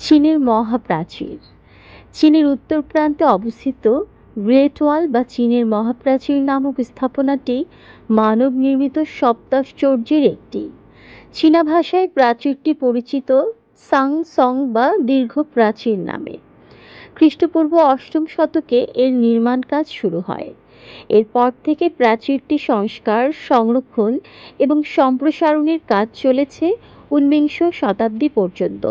চীনের মহাপ্রাচীর। চীনের উত্তর প্রান্তে অবস্থিত গ্রেট ওয়াল বা চীনের মহাপ্রাচীর নামক স্থাপনাটি মানব নির্মিত সপ্তাশ্চর্যের একটি। চীনা ভাষায় প্রাচীরটি পরিচিত সাং সং বা দীর্ঘ প্রাচীর নামে। খ্রিস্টপূর্ব অষ্টম শতকে এর নির্মাণ কাজ শুরু হয়। এরপর থেকে প্রাচীরটি সংস্কার, সংরক্ষণ এবং সম্প্রসারণের কাজ চলেছে ঊনবিংশ শতাব্দী পর্যন্ত।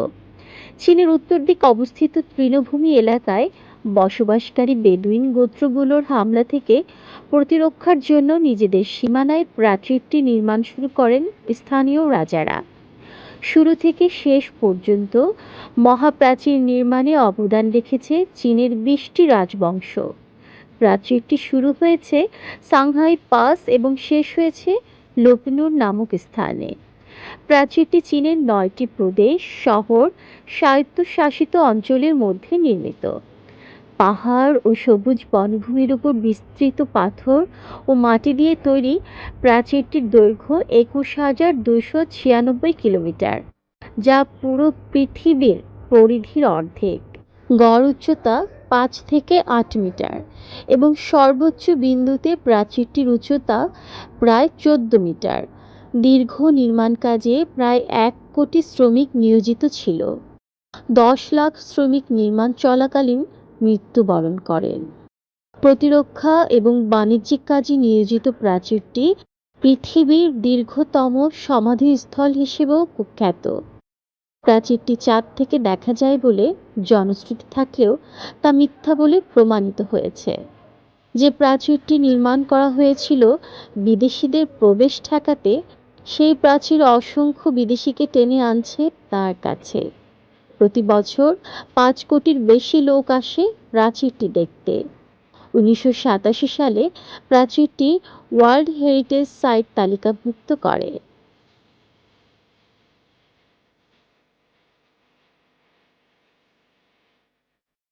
চীনের উত্তর দিকে অবস্থিত তৃণভূমি এলাকায় বসবাসকারী বেদুইন গোত্রগুলোর হামলা থেকে প্রতিরক্ষার জন্য নিজেদের সীমানায় প্রাচীরটি নির্মাণ শুরু করেন স্থানীয় রাজারা। শুরু থেকে শেষ পর্যন্ত মহাপ্রাচীর নির্মাণে অবদান রেখেছে চীনের বিশটি রাজবংশ। প্রাচীরটি শুরু হয়েছে সাংহাই পাস এবং শেষ হয়েছে লোকনুর নামক স্থানে। প্রাচীরটি চীনের নয়টি প্রদেশ, শহর, স্বায়ত্তশাসিত অঞ্চলের মধ্যে নির্মিত। পাহাড় ও সবুজ বনভূমির উপর বিস্তৃত পাথর ও মাটি দিয়ে তৈরি প্রাচীরটির দৈর্ঘ্য একুশ হাজার দুশো ছিয়ানব্বই কিলোমিটার, যা পুরো পৃথিবীর পরিধির অর্ধেক। গড় উচ্চতা পাঁচ থেকে আট মিটার এবং সর্বোচ্চ বিন্দুতে প্রাচীরটির উচ্চতা প্রায় চোদ্দ মিটার। দীর্ঘ নির্মাণ কাজে প্রায় এক কোটি শ্রমিক নিয়োজিত ছিল। দশ লাখ শ্রমিক নির্মাণ চলাকালীন মৃত্যুবরণ করেন। প্রতিরক্ষা এবং বাণিজ্যিক কাজে নিয়োজিত প্রাচীরটি পৃথিবীর দীর্ঘতম সমাধিস্থল হিসেবেও কুখ্যাত। প্রাচীরটি চাঁদ থেকে দেখা যায় বলে জনশ্রুতি থাকলেও তা মিথ্যা বলে প্রমাণিত হয়েছে। যে প্রাচীরটি নির্মাণ করা হয়েছিল বিদেশিদের প্রবেশ ঠেকাতে সেই প্রাচীর অসংখ্য বিদেশিকে টেনে আনছে তার কাছে। প্রতি বছর পাঁচ কোটির বেশি লোক আসে প্রাচীরটি দেখতে। উনিশশো সাতাশি সালে প্রাচীরটি ওয়ার্ল্ড হেরিটেজ সাইট তালিকাভুক্ত করে।